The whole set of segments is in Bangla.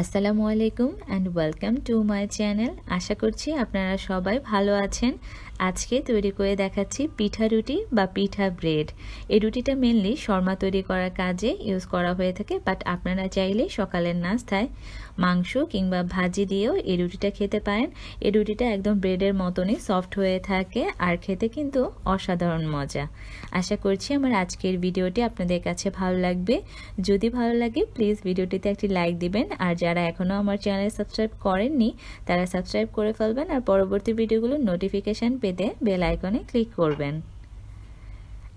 আসসালামু আলাইকুম and welcome to my channel আশা করছি আপনারা সবাই ভালো আছেন। আজকে তৈরি করে দেখাচ্ছি পিঠা রুটি বা পিঠা ব্রেড। এই রুটিটা মেনলি শর্মা তৈরি করার কাজে ইউজ করা হয়ে থাকে বাট আপনারা চাইলে সকালের নাস্তায় মাংস কিংবা ভাজি দিয়েও এই রুটিটা খেতে পারেন। এই রুটিটা একদম ব্রেডের মতনই সফট হয়ে থাকে আর খেতে কিন্তু অসাধারণ মজা। আশা করছি আমার আজকের ভিডিওটি আপনাদের কাছে ভালো লাগবে। যদি ভালো লাগে প্লিজ ভিডিওটিতে একটি লাইক দিবেন, আর যারা এখনও আমার চ্যানেল সাবস্ক্রাইব করেননি, তারা সাবস্ক্রাইব করে ফেলবেন আর পরবর্তী ভিডিওগুলোর নোটিফিকেশান পেতে বেল আইকনে ক্লিক করবেন।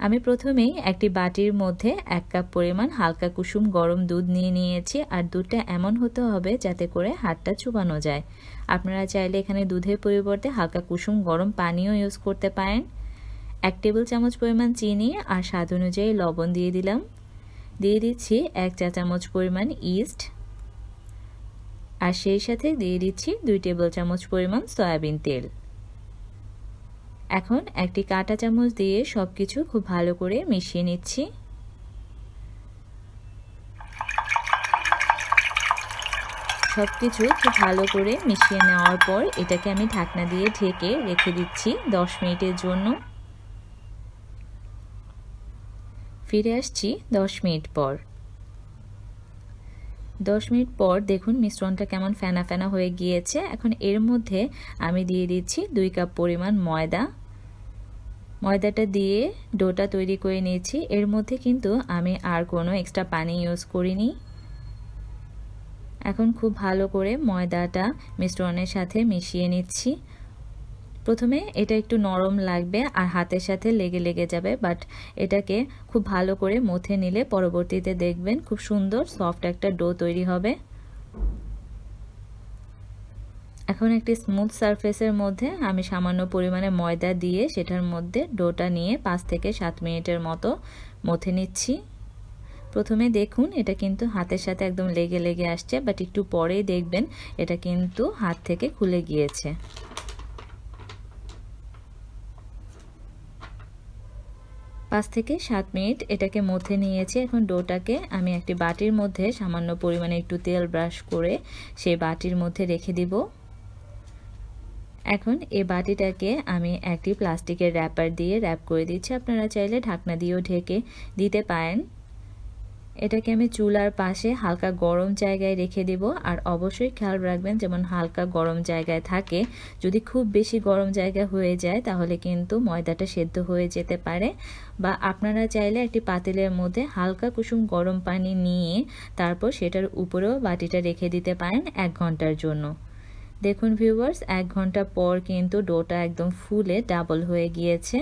আমি প্রথমেই একটি বাটির মধ্যে এক কাপ পরিমাণ হালকা কুসুম গরম দুধ নিয়ে নিয়েছি আর দুধটা এমন হতে হবে যাতে করে হাতটা চুবানো যায়। আপনারা চাইলে এখানে দুধের পরিবর্তে হালকা কুসুম গরম পানিও ইউজ করতে পারেন। এক টেবিল চামচ পরিমাণ চিনি আর স্বাদ অনুযায়ী লবণ দিয়ে দিলাম। দিয়ে দিচ্ছি এক চা চামচ পরিমাণ ইস্ট আর সেই সাথে দিয়ে দিচ্ছি দুই টেবিল চামচ পরিমাণ সয়াবিন তেল। এখন একটি কাঁটা চামচ দিয়ে সব কিছু খুব ভালো করে মিশিয়ে নিচ্ছি। সব কিছু খুব ভালো করে মিশিয়ে নেওয়ার পর এটাকে আমি ঢাকনা দিয়ে ঢেকে রেখে দিচ্ছি দশ মিনিটের জন্য। ফিরে আসছি দশ মিনিট পর। দশ মিনিট পর দেখুন মিশ্রণটা কেমন ফেনা ফেনা হয়ে গিয়েছে। এখন এর মধ্যে আমি দিয়ে দিচ্ছি দুই কাপ পরিমাণ ময়দা। ময়দাটা দিয়ে ডোটা তৈরি করে নিয়েছি। এর মধ্যে কিন্তু আমি আর কোনো এক্সট্রা পানি ইউজ করিনি। এখন খুব ভালো করে ময়দাটা মিশ্রণের সাথে মিশিয়ে নিচ্ছি। প্রথমে এটা একটু নরম লাগবে আর হাতের সাথে লেগে লেগে যাবে বাট এটাকে খুব ভালো করে মথে নিলে পরবর্তীতে দেখবেন খুব সুন্দর সফট একটা ডো তৈরি হবে। এখন একটি স্মুথ সারফেসের মধ্যে আমি সামান্য পরিমাণে ময়দা দিয়ে সেটার মধ্যে ডোটা নিয়ে পাঁচ থেকে সাত মিনিটের মতো মথে নিচ্ছি। প্রথমে দেখুন এটা কিন্তু হাতের সাথে একদম লেগে লেগে আসছে বাট একটু পরেই দেখবেন এটা কিন্তু হাত থেকে খুলে গিয়েছে। পাঁচ থেকে সাত মিনিট এটাকে মধ্যে নিয়েছি। এখন ডোটাকে আমি একটি বাটির মধ্যে সামান্য পরিমাণে একটু তেল ব্রাশ করে সেই বাটির মধ্যে রেখে দিব। এখন এই বাটিটাকে আমি একটি প্লাস্টিকের র্যাপার দিয়ে র্যাপ করে দিচ্ছি। আপনারা চাইলে ঢাকনা দিয়েও ঢেকে দিতে পারেন। এটাকে আমি চুলার পাশে হালকা গরম জায়গায় রেখে দেব আর অবশ্যই খেয়াল রাখবেন যেমন হালকা গরম জায়গায় থাকে, যদি খুব বেশি গরম জায়গা হয়ে যায় তাহলে কিন্তু ময়দাটা সেদ্ধ হয়ে যেতে পারে। বা আপনারা চাইলে একটি পাতিলের মধ্যে হালকা কুসুম গরম পানি নিয়ে তারপর সেটার উপরেও বাটিটা রেখে দিতে পারেন এক ঘণ্টার জন্য। দেখুন ভিউয়ার্স এক ঘণ্টা পর কিন্তু ডোটা একদম ফুলে ডাবল হয়ে গিয়েছে।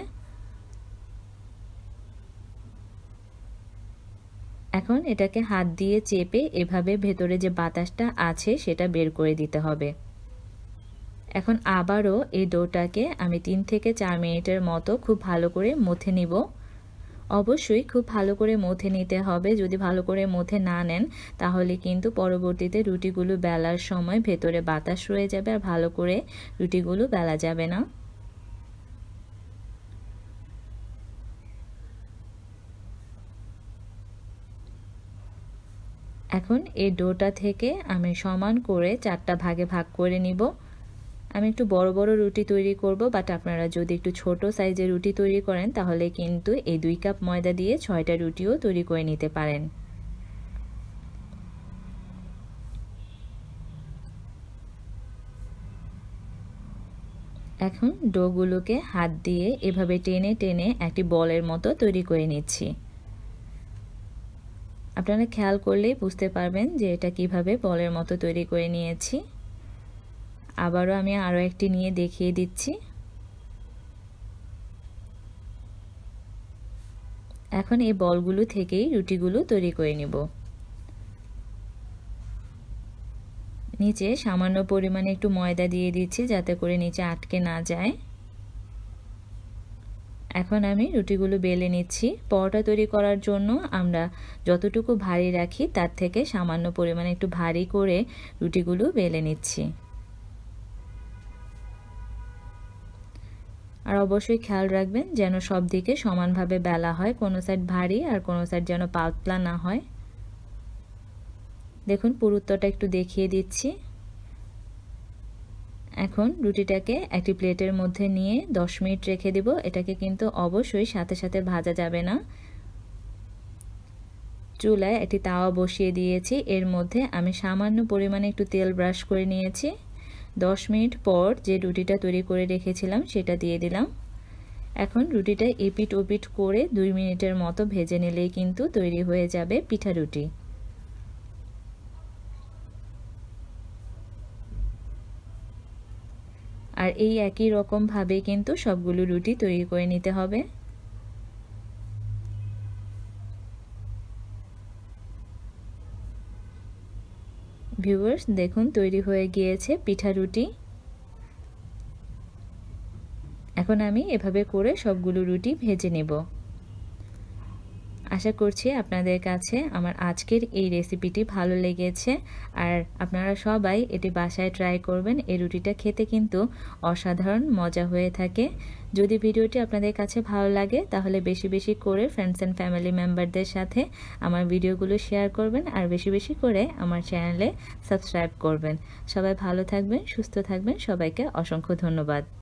এখন এটাকে হাত দিয়ে চেপে এভাবে ভেতরে যে বাতাসটা আছে সেটা বের করে দিতে হবে। এখন আবারও এই ডোটাকে আমি তিন থেকে চার মিনিটের মতো খুব ভালো করে মথে নিব। অবশ্যই খুব ভালো করে মথে নিতে হবে। যদি ভালো করে মথে না নেন, তাহলে কিন্তু পরবর্তীতে রুটিগুলো বেলার সময় ভেতরে বাতাস রয়ে যাবে আর ভালো করে রুটিগুলো বেলা যাবে না। এখন এই ডোটা থেকে আমি সমান করে চারটা ভাগে ভাগ করে নিব। আমি একটু বড় বড় রুটি তৈরি করব বাট আপনারা যদি একটু ছোট সাইজের রুটি তৈরি করেন, তাহলে কিন্তু এই দুই কাপ ময়দা দিয়ে ছয়টা রুটিও তৈরি করে নিতে পারেন। এখন ডোগুলোকে হাত দিয়ে এভাবে টেনে টেনে একটি বলের মতো তৈরি করে নিচ্ছি। আপনারা খেয়াল করলেই বুঝতে পারবেন যে এটা কীভাবে বলের মতো তৈরি করে নিয়েছি। আবারও আমি আরও একটি নিয়ে দেখিয়ে দিচ্ছি। এখন এই বলগুলো থেকেই রুটিগুলো তৈরি করে নিব। নিচে সামান্য পরিমাণে একটু ময়দা দিয়ে দিচ্ছি যাতে করে নিচে আটকে না যায়। এখন আমি রুটিগুলো বেলে নিচ্ছি। পরোটা তৈরি করার জন্য আমরা যতটুকু ভারী রাখি তার থেকে সামান্য পরিমাণে একটু ভারী করে রুটিগুলো বেলে নিচ্ছি। আর অবশ্যই খেয়াল রাখবেন যেন সব দিকে সমানভাবে বেলা হয়, কোনো সাইড ভারী আর কোনো সাইড যেন পাতলা না হয়। দেখুন পুরুত্বটা একটু দেখিয়ে দিচ্ছি। এখন রুটিটাকে একটি প্লেটের মধ্যে নিয়ে 10 মিনিট রেখে দেব। এটাকে কিন্তু অবশ্যই সাথে সাথে ভাজা যাবে না। চুলায় একটি তাওয়া বসিয়ে দিয়েছি। এর মধ্যে আমি সামান্য পরিমাণে একটু তেল ব্রাশ করে নিয়েছি। 10 মিনিট পর যে রুটিটা তৈরি করে রেখেছিলাম সেটা দিয়ে দিলাম। এখন রুটিটা এপিট ওপিট করে দুই মিনিটের মতো ভেজে নিলেই কিন্তু তৈরি হয়ে যাবে পিঠা রুটি। আর এই একই রকমভাবে কিন্তু সবগুলো রুটি তৈরি করে নিতে হবে। ভিউয়ার্স, দেখুন, তৈরি হয়ে গিয়েছে পিঠা রুটি। এখন আমি এভাবে করে সবগুলো রুটি ভেজে নেব। আশা করছি আপনাদের কাছে আমার আজকের এই রেসিপিটি ভালো লেগেছে। আর আপনারা সবাই এটি বাসায় ট্রাই করবেন। এই রুটিটা খেতে কিন্তু অসাধারণ মজা হয়ে থাকে। যদি ভিডিওটি আপনাদের কাছে ভালো লাগে, তাহলে বেশি বেশি করে ফ্রেন্ডস অ্যান্ড ফ্যামিলি মেম্বারদের সাথে আমার ভিডিওগুলো শেয়ার করবেন আর বেশি বেশি করে আমার চ্যানেলে সাবস্ক্রাইব করবেন। সবাই ভালো থাকবেন, সুস্থ থাকবেন। সবাইকে অসংখ্য ধন্যবাদ।